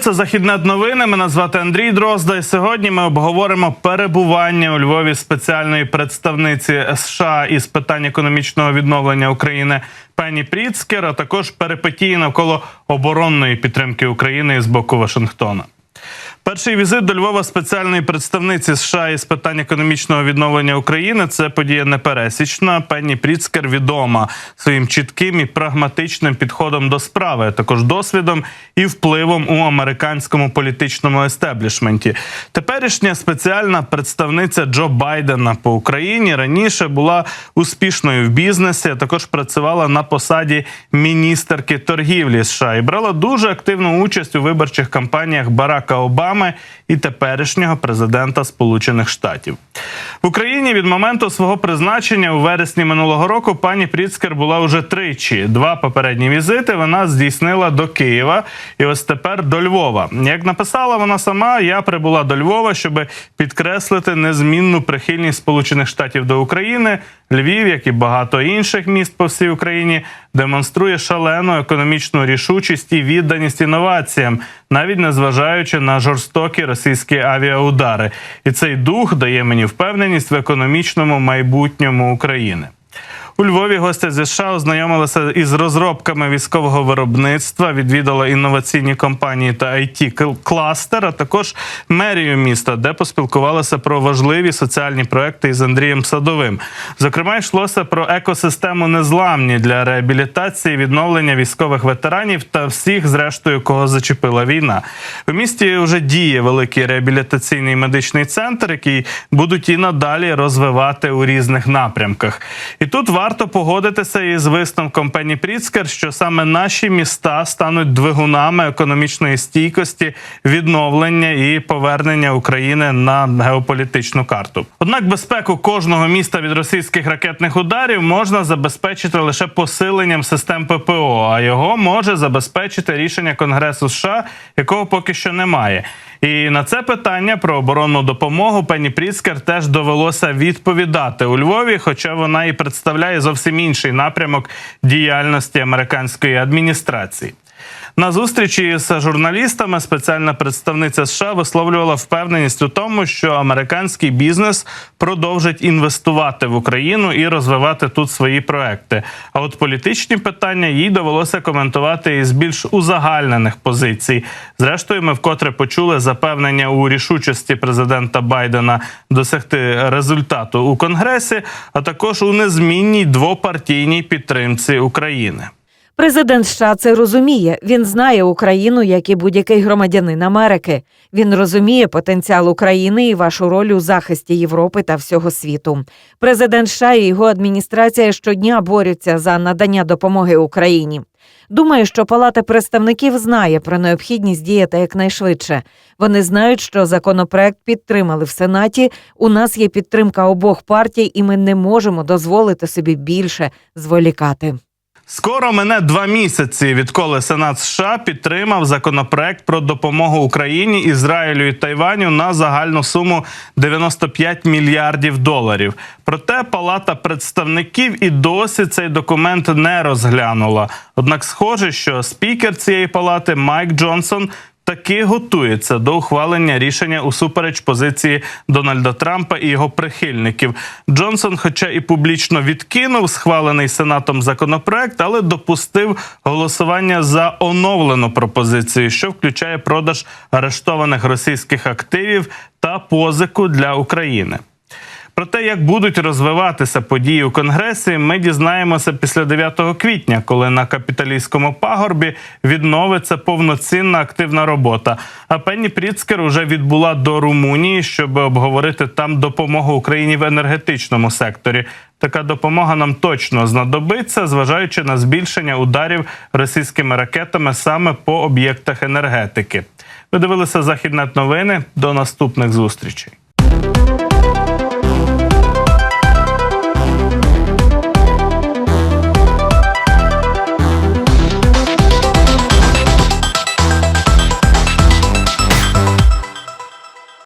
Це західнет новини. Мене звати Андрій Дрозда. І сьогодні ми обговоримо перебування у Львові спеціальної представниці США із питань економічного відновлення України Пені Пріцкер, а також перипетії навколо оборонної підтримки України з боку Вашингтона. Перший візит до Львова спеціальної представниці США із питань економічного відновлення України це подія непересічна. Пенні Пріцкер відома своїм чітким і прагматичним підходом до справи, а також досвідом і впливом у американському політичному естеблішменті. Теперішня спеціальна представниця Джо Байдена по Україні раніше була успішною в бізнесі, а також працювала на посаді міністерки торгівлі США і брала дуже активну участь у виборчих кампаніях Барака Обами і теперішнього президента Сполучених Штатів в Україні від моменту свого призначення у вересні минулого року пані Пріцкер була уже тричі. Два попередні візити вона здійснила до Києва і ось тепер до Львова. Як написала вона сама, я прибула до Львова, щоб підкреслити незмінну прихильність Сполучених Штатів до України. Львів, як і багато інших міст по всій Україні, демонструє шалену економічну рішучість і відданість інноваціям, навіть незважаючи на жорстокі російські авіаудари. І цей дух дає мені впевненість в економічному майбутньому України. У Львові гостя зі США ознайомилися із розробками військового виробництва, відвідала інноваційні компанії та it кластер, а також мерію міста, де поспілкувалися про важливі соціальні проекти із Андрієм Садовим. Зокрема, йшлося про екосистему незламні для реабілітації, відновлення військових ветеранів та всіх, зрештою, кого зачепила війна. У місті вже діє великий реабілітаційний медичний центр, який будуть і надалі розвивати у різних напрямках. І тут варто погодитися із висновком Пені Пріцкер, що саме наші міста стануть двигунами економічної стійкості, відновлення і повернення України на геополітичну карту. Однак безпеку кожного міста від російських ракетних ударів можна забезпечити лише посиленням систем ППО, а його може забезпечити рішення Конгресу США, якого поки що немає. І на це питання про оборонну допомогу пані Пріцкер теж довелося відповідати у Львові, хоча вона і представляє зовсім інший напрямок діяльності американської адміністрації. На зустрічі з журналістами спеціальна представниця США висловлювала впевненість у тому, що американський бізнес продовжить інвестувати в Україну і розвивати тут свої проекти. А от політичні питання їй довелося коментувати із більш узагальнених позицій. Зрештою, ми вкотре почули запевнення у рішучості президента Байдена досягти результату у Конгресі, а також у незмінній двопартійній підтримці України. Президент США це розуміє. Він знає Україну, як і будь-який громадянин Америки. Він розуміє потенціал України і вашу роль у захисті Європи та всього світу. Президент США і його адміністрація щодня борються за надання допомоги Україні. Думаю, що Палата представників знає про необхідність діяти якнайшвидше. Вони знають, що законопроект підтримали в Сенаті. У нас є підтримка обох партій, і ми не можемо дозволити собі більше зволікати. Скоро мене два місяці, відколи Сенат США підтримав законопроект про допомогу Україні, Ізраїлю і Тайваню на загальну суму 95 мільярдів доларів. Проте Палата представників і досі цей документ не розглянула. Однак, схоже, що спікер цієї палати Майк Джонсон таки готується до ухвалення рішення усупереч позиції Дональда Трампа і його прихильників. Джонсон, хоча і публічно відкинув схвалений сенатом законопроект, але допустив голосування за оновлену пропозицію, що включає продаж арештованих російських активів та позику для України. Про те, як будуть розвиватися події у Конгресі, ми дізнаємося після 9 квітня, коли на капіталійському пагорбі відновиться повноцінна активна робота. А Пенні Пріцкер уже відбула до Румунії, щоб обговорити там допомогу Україні в енергетичному секторі. Така допомога нам точно знадобиться, зважаючи на збільшення ударів російськими ракетами саме по об'єктах енергетики. Ви дивилися західне новини. До наступних зустрічей.